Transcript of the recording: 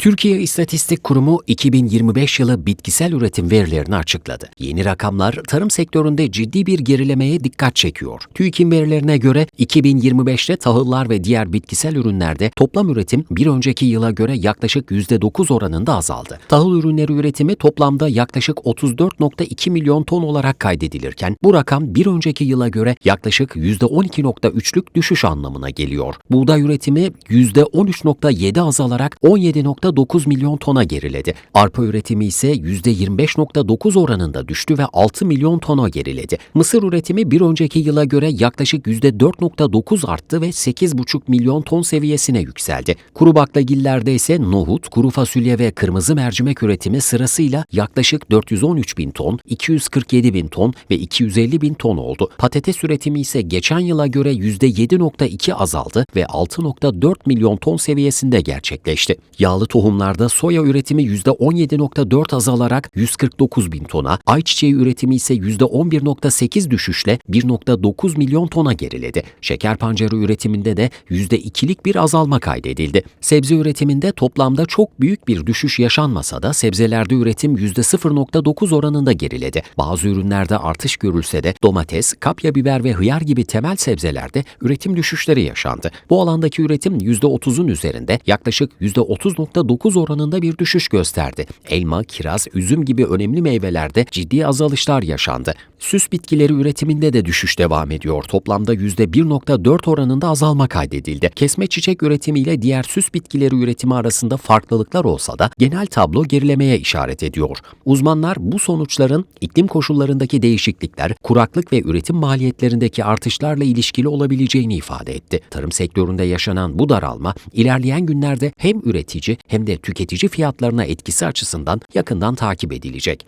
Türkiye İstatistik Kurumu 2025 yılı bitkisel üretim verilerini açıkladı. Yeni rakamlar tarım sektöründe ciddi bir gerilemeye dikkat çekiyor. TÜİK'in verilerine göre 2025'te tahıllar ve diğer bitkisel ürünlerde toplam üretim bir önceki yıla göre yaklaşık %9 oranında azaldı. Tahıl ürünleri üretimi toplamda yaklaşık 34.2 milyon ton olarak kaydedilirken bu rakam bir önceki yıla göre yaklaşık %12.3'lük düşüş anlamına geliyor. Buğday üretimi %13.7 azalarak 17.9 milyon tona geriledi. Arpa üretimi ise %25.9 oranında düştü ve 6 milyon tona geriledi. Mısır üretimi bir önceki yıla göre yaklaşık %4.9 arttı ve 8,5 milyon ton seviyesine yükseldi. Kuru baklagillerde ise nohut, kuru fasulye ve kırmızı mercimek üretimi sırasıyla yaklaşık 413 bin ton, 247 bin ton ve 250 bin ton oldu. Patates üretimi ise geçen yıla göre %7.2 azaldı ve 6.4 milyon ton seviyesinde gerçekleşti. Yağlı tohumlarda soya üretimi %17.4 azalarak 149 bin tona, ayçiçeği üretimi ise %11.8 düşüşle 1.9 milyon tona geriledi. Şeker pancarı üretiminde de %2'lik bir azalma kaydedildi. Sebze üretiminde toplamda çok büyük bir düşüş yaşanmasa da sebzelerde üretim %0.9 oranında geriledi. Bazı ürünlerde artış görülse de domates, kapya biber ve hıyar gibi temel sebzelerde üretim düşüşleri yaşandı. Bu alandaki üretim %30'un üzerinde yaklaşık %30.9 oranında bir düşüş gösterdi. Elma, kiraz, üzüm gibi önemli meyvelerde ciddi azalışlar yaşandı. Süs bitkileri üretiminde de düşüş devam ediyor. Toplamda %1.4 oranında azalma kaydedildi. Kesme çiçek üretimiyle diğer süs bitkileri üretimi arasında farklılıklar olsa da genel tablo gerilemeye işaret ediyor. Uzmanlar bu sonuçların iklim koşullarındaki değişiklikler, kuraklık ve üretim maliyetlerindeki artışlarla ilişkili olabileceğini ifade etti. Tarım sektöründe yaşanan bu daralma ilerleyen günlerde hem üretici hem de tüketici fiyatlarına etkisi açısından yakından takip edilecek.